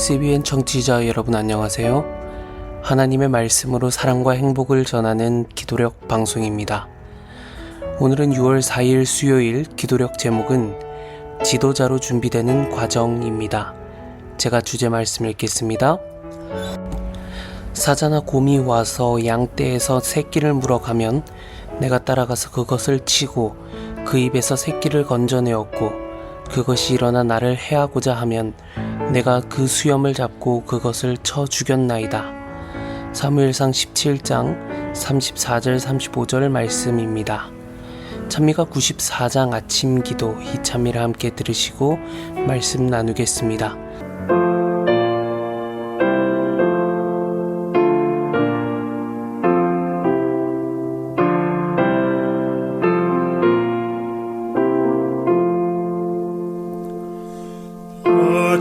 CBN 청취자 여러분 안녕하세요. 하나님의 말씀으로 사랑과 행복을 전하는 기도력 방송입니다. 오늘은 6월 4일 수요일 기도력 제목은 지도자로 준비되는 과정입니다. 제가 주제 말씀 읽겠습니다. 사자나 곰이 와서 양떼에서 새끼를 물어가면 내가 따라가서 그것을 치고 그 입에서 새끼를 건져내었고 그것이 일어나 나를 해하고자 하면 내가 그 수염을 잡고 그것을 쳐 죽였나이다. 사무엘상 17장 34절 35절 말씀입니다. 찬미가 94장 아침 기도 이 찬미를 함께 들으시고 말씀 나누겠습니다.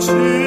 아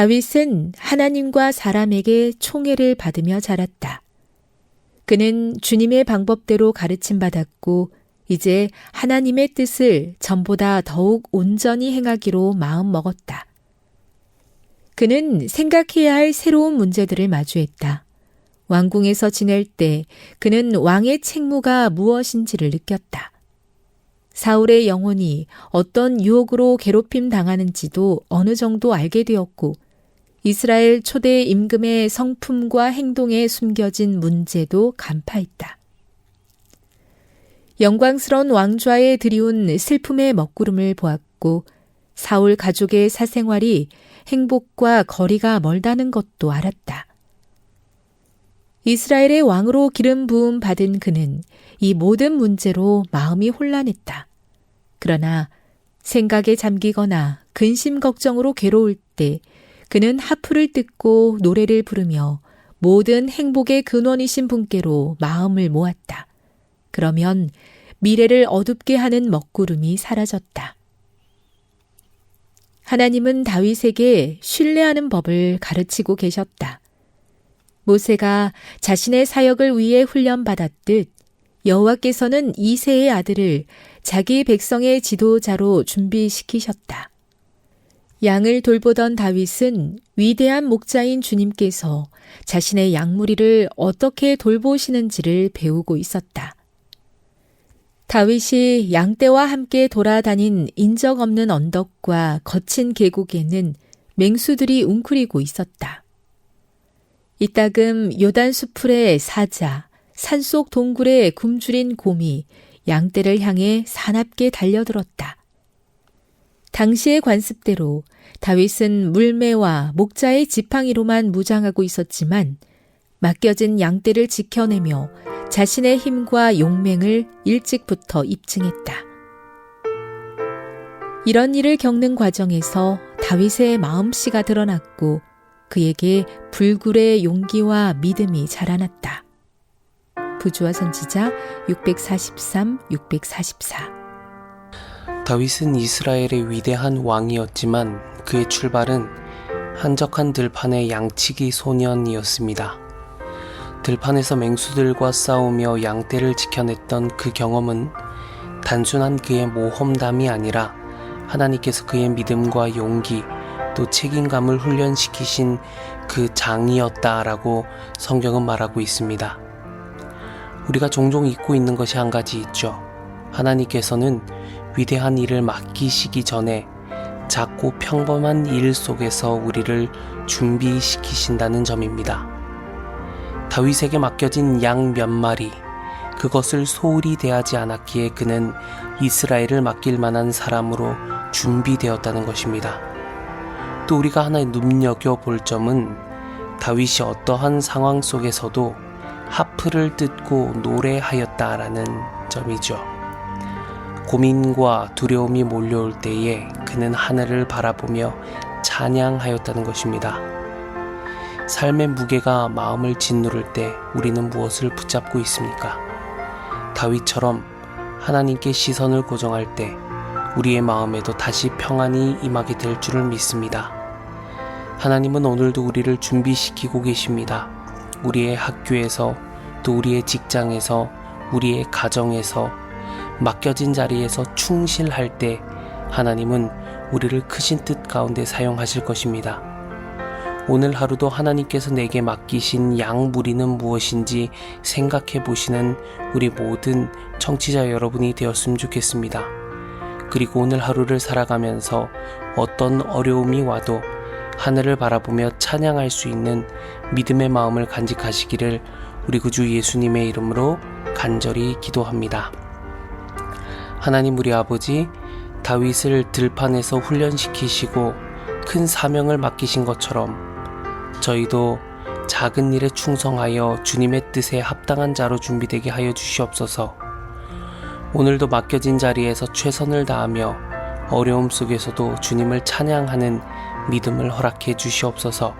다윗은 하나님과 사람에게 총애를 받으며 자랐다. 그는 주님의 방법대로 가르침 받았고 이제 하나님의 뜻을 전보다 더욱 온전히 행하기로 마음 먹었다. 그는 생각해야 할 새로운 문제들을 마주했다. 왕궁에서 지낼 때 그는 왕의 책무가 무엇인지를 느꼈다. 사울의 영혼이 어떤 유혹으로 괴롭힘 당하는지도 어느 정도 알게 되었고, 이스라엘 초대 임금의 성품과 행동에 숨겨진 문제도 간파했다. 영광스러운 왕좌에 들이운 슬픔의 먹구름을 보았고, 사울 가족의 사생활이 행복과 거리가 멀다는 것도 알았다. 이스라엘의 왕으로 기름 부음 받은 그는 이 모든 문제로 마음이 혼란했다. 그러나 생각에 잠기거나 근심 걱정으로 괴로울 때 그는 하프를 뜯고 노래를 부르며 모든 행복의 근원이신 분께로 마음을 모았다. 그러면 미래를 어둡게 하는 먹구름이 사라졌다. 하나님은 다윗에게 신뢰하는 법을 가르치고 계셨다. 모세가 자신의 사역을 위해 훈련받았듯 여호와께서는 이세의 아들을 자기 백성의 지도자로 준비시키셨다. 양을 돌보던 다윗은 위대한 목자인 주님께서 자신의 양무리를 어떻게 돌보시는지를 배우고 있었다. 다윗이 양떼와 함께 돌아다닌 인적 없는 언덕과 거친 계곡에는 맹수들이 웅크리고 있었다. 이따금 요단 수풀의 사자, 산속 동굴에 굶주린 곰이 양떼를 향해 사납게 달려들었다. 당시의 관습대로 다윗은 물매와 목자의 지팡이로만 무장하고 있었지만 맡겨진 양떼를 지켜내며 자신의 힘과 용맹을 일찍부터 입증했다. 이런 일을 겪는 과정에서 다윗의 마음씨가 드러났고 그에게 불굴의 용기와 믿음이 자라났다. 부주와 선지자 643, 644 다윗은 이스라엘의 위대한 왕이었지만 그의 출발은 한적한 들판의 양치기 소년이었습니다. 들판에서 맹수들과 싸우며 양떼를 지켜냈던 그 경험은 단순한 그의 모험담이 아니라 하나님께서 그의 믿음과 용기 또 책임감을 훈련시키신 그 장이었다라고 성경은 말하고 있습니다. 우리가 종종 잊고 있는 것이 한 가지 있죠. 하나님께서는 위대한 일을 맡기시기 전에 작고 평범한 일 속에서 우리를 준비시키신다는 점입니다. 다윗에게 맡겨진 양 몇 마리, 그것을 소홀히 대하지 않았기에 그는 이스라엘을 맡길 만한 사람으로 준비되었다는 것입니다. 또 우리가 하나 눈여겨 볼 점은 다윗이 어떠한 상황 속에서도 하프를 뜯고 노래하였다라는 점이죠. 고민과 두려움이 몰려올 때에 그는 하늘을 바라보며 찬양하였다는 것입니다. 삶의 무게가 마음을 짓누를 때 우리는 무엇을 붙잡고 있습니까? 다윗처럼 하나님께 시선을 고정할 때 우리의 마음에도 다시 평안이 임하게 될 줄을 믿습니다. 하나님은 오늘도 우리를 준비시키고 계십니다. 우리의 학교에서 또 우리의 직장에서 우리의 가정에서 맡겨진 자리에서 충실할 때 하나님은 우리를 크신 뜻 가운데 사용하실 것입니다. 오늘 하루도 하나님께서 내게 맡기신 양 무리는 무엇인지 생각해 보시는 우리 모든 청취자 여러분이 되었으면 좋겠습니다. 그리고 오늘 하루를 살아가면서 어떤 어려움이 와도 하늘을 바라보며 찬양할 수 있는 믿음의 마음을 간직하시기를 우리 구주 예수님의 이름으로 간절히 기도합니다. 하나님 우리 아버지 다윗을 들판에서 훈련시키시고 큰 사명을 맡기신 것처럼 저희도 작은 일에 충성하여 주님의 뜻에 합당한 자로 준비되게 하여 주시옵소서. 오늘도 맡겨진 자리에서 최선을 다하며 어려움 속에서도 주님을 찬양하는 믿음을 허락해 주시옵소서.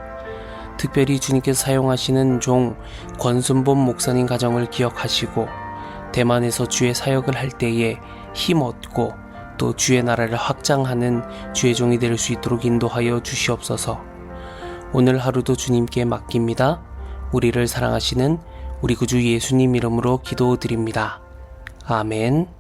특별히 주님께서 사용하시는 종 권순범 목사님 가정을 기억하시고 대만에서 주의 사역을 할 때에 힘 얻고 또 주의 나라를 확장하는 주의 종이 될 수 있도록 인도하여 주시옵소서. 오늘 하루도 주님께 맡깁니다. 우리를 사랑하시는 우리 구주 예수님 이름으로 기도드립니다. 아멘.